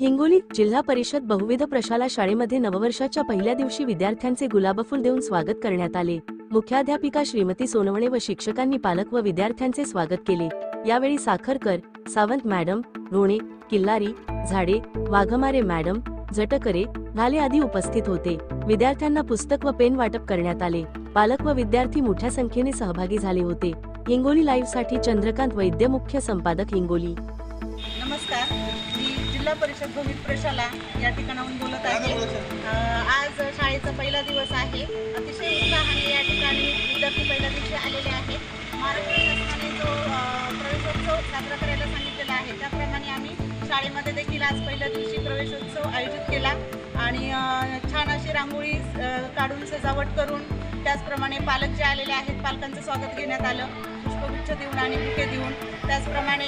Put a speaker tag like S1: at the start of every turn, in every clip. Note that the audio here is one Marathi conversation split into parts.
S1: हिंगोली जिल्हा परिषद बहुविध प्रशाला शाळेमध्ये नववर्षाच्या पहिल्या दिवशी विद्यार्थ्यांचे गुलाबफूल देऊन स्वागत करण्यात आले. मुख्याध्यापिका श्रीमती सोनवणे व शिक्षकांनी पालक व विद्यार्थ्यांचे स्वागत केले. यावेळी साखरकर सावंत मॅडम रोणे किल्लारी झाडे वाघमारे मॅडम झटकरे घाले आदी उपस्थित होते. विद्यार्थ्यांना पुस्तक व पेन वाटप करण्यात आले. पालक व विद्यार्थी मोठ्या संख्येने सहभागी झाले होते. हिंगोली लाईव्हसाठी चंद्रकांत वैद्य मुख्य संपादक हिंगोली.
S2: नमस्कार. मी जिल्हा परिषद भूमित प्रशाला या ठिकाणाहून बोलत आहे. आज शाळेचा पहिला दिवस आहे. अतिशय उत्साहाने या ठिकाणी विद्यार्थी पहिल्या दिवशी आलेले आहेत. महाराष्ट्र शासनाने जो प्रवेशोत्सव साजरा करायला सांगितलेला आहे त्याप्रमाणे आम्ही शाळेमध्ये देखील आज पहिल्या दिवशी प्रवेशोत्सव आयोजित केला. आणि छान अशी रांगोळी काढून सजावट करून त्याचप्रमाणे पालक जे आलेले आहेत पालकांचं स्वागत घेण्यात आलं. पुष्पगुच्छ देऊन आणि बुके देऊन त्याचप्रमाणे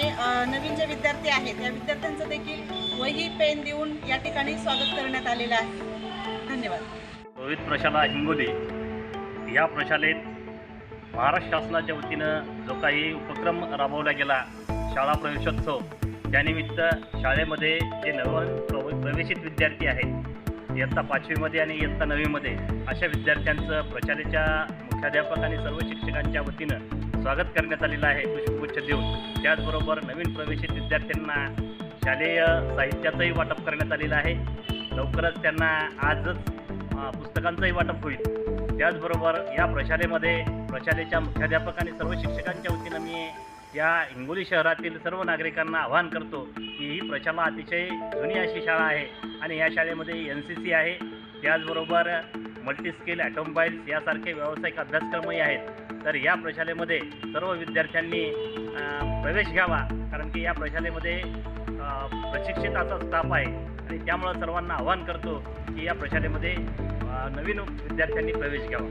S2: नवीन जे विद्यार्थी आहेत या विद्यार्थ्यांचं देखील वही पेन देऊन या ठिकाणी स्वागत करण्यात आलेलं आहे. धन्यवाद.
S3: रोहित प्रशाला हिंगोली. या प्रशालेत महाराष्ट्र शासनाच्या वतीनं जो काही उपक्रम राबवला गेला शाळा प्रवेशोत्सव त्यानिमित्त शाळेमध्ये जे नव प्रवेशित विद्यार्थी आहेत इयत्ता पाचवीमध्ये आणि इयत्ता नववीमध्ये अशा विद्यार्थ्यांचं प्रशालेच्या मुख्याध्यापक आणि सर्व शिक्षकांच्या वतीनं स्वागत करण्यात आलेलं आहे पुष्पगुच्छ देऊन. त्याचबरोबर नवीन प्रवेशित विद्यार्थ्यांना शालेय साहित्याचंही वाटप करण्यात आलेलं आहे. लवकरच त्यांना आजच पुस्तकांचंही वाटप होईल. त्याचबरोबर या प्रशालेमध्ये प्रशालेच्या मुख्याध्यापक आणि सर्व शिक्षकांच्या या हिंगोली शहरातील सर्व नागरिकांना आवाहन करतो की ही प्रशाला अतिशय जुनी अशी शाळा आहे आणि या शाळेमध्ये एन सी सी आहे. त्याचबरोबर मल्टीस्किल ॲटोमोबाईल्स यासारखे व्यावसायिक अभ्यासक्रमही आहेत. तर या प्रशालेमध्ये सर्व विद्यार्थ्यांनी प्रवेश घ्यावा. कारण की या प्रशालेमध्ये प्रशिक्षिताचा प्रशिक्षित असा स्टाफ आहे. आणि त्यामुळं सर्वांना आवाहन करतो की या प्रशालेमध्ये नवीन विद्यार्थ्यांनी प्रवेश घ्यावा.